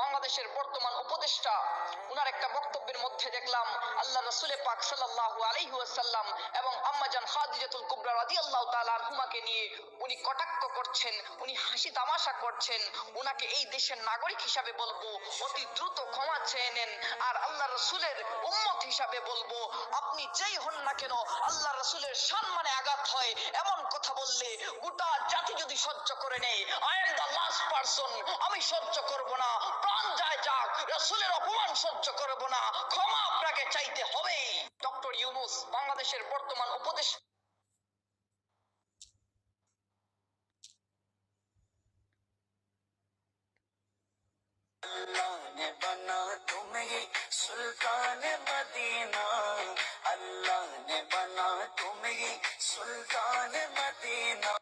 বাংলাদেশের বর্তমান উপদেষ্টা। উনার একটা বক্তব্যের মধ্যে দেখলাম, আল্লাহ রসুলে পাক সাল্লাল্লাহু আলাইহি ওয়াসাল্লাম এবং আম্মাজান খাদিজাতুল কুবরা রাদিয়াল্লাহু তাআলা আনহুমাকে নিয়ে উনি কটাক্ষ করছেন, উনি হাসি তামাশা করছেন। উনাকে এই দেশের নাগরিক হিসাবে বলব, অতি দ্রুত ক্ষমা চেয়ে নেন। আর আল্লাহ রসুলের উম্মত হিসাবে বলব, আপনি যেই হন না কেন, আল্লাহ রসুলের সম্মানে আঘাত হয়। এমন কথা বললে গোটা জাতি যদি সহ্য করে নেই I am the last person আমি সহ্য করব না। প্রাণ যায় যাক রসুলের অপমান সহ্য করব না ক্ষমা আপনাকে চাইতে হবেই ডক্টর ইউনুস বাংলাদেশের বর্তমান উপদেশ अल्लाह ने बना तुम्हें सुल्तान मदीना अल्लाह ने बना तुम्हें सुल्तान मदीना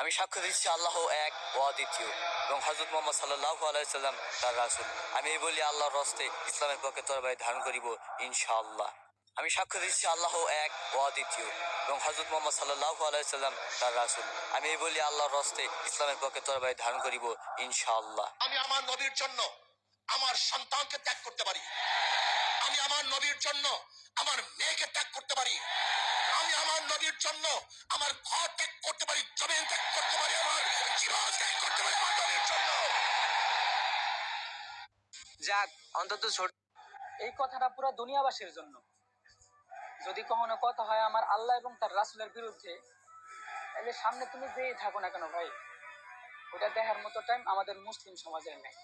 আমি সাক্ষ্য দিচ্ছি আল্লাহ এক ও অদ্বিতীয় এবং হজরত মোহাম্মদ সাল্লাহ আলাইসাল্লাম তার রাসুল। আমি এই বলি আল্লাহর রস্তে ইসলামের পক্ষে তরবারি ধারণ করিব ইনশাআল্লাহ। আমি সাক্ষ্য দিচ্ছি আল্লাহ এক ও অদ্বিতীয় এবং হজরত মোহাম্মদ সাল্লাহ আলাইসাল্লাম তার রাসুল। আমি এই বলি আল্লাহর রস্তে ইসলামের পক্ষে তরবারি ধারণ করিব ইনশাআল্লাহ। আমি আমার নবীর জন্য আমার সন্তানকে ত্যাগ করতে পারি। আমি আমার নবীর জন্য আমার মেয়েকে ত্যাগ করতে পারি। আমি আমার নবীর জন্য আমার ঘর ত্যাগ করতে পারি জমিন ত্যাগ করতে পারি আমার, জীবন ত্যাগ করতে পারি আমার নবীর জন্য। যাক, অন্তত ছোট এই কথাটা পুরো দুনিয়াবাসীর জন্য। যদি কখনো কথা হয় আমার আল্লাহ এবং তার রাসুলের বিরুদ্ধে, তাহলে সামনে তুমি যেই থাকো না কেন ভাই? ওটা দেখার মতো টাইম আমাদের মুসলিম সমাজের নেই।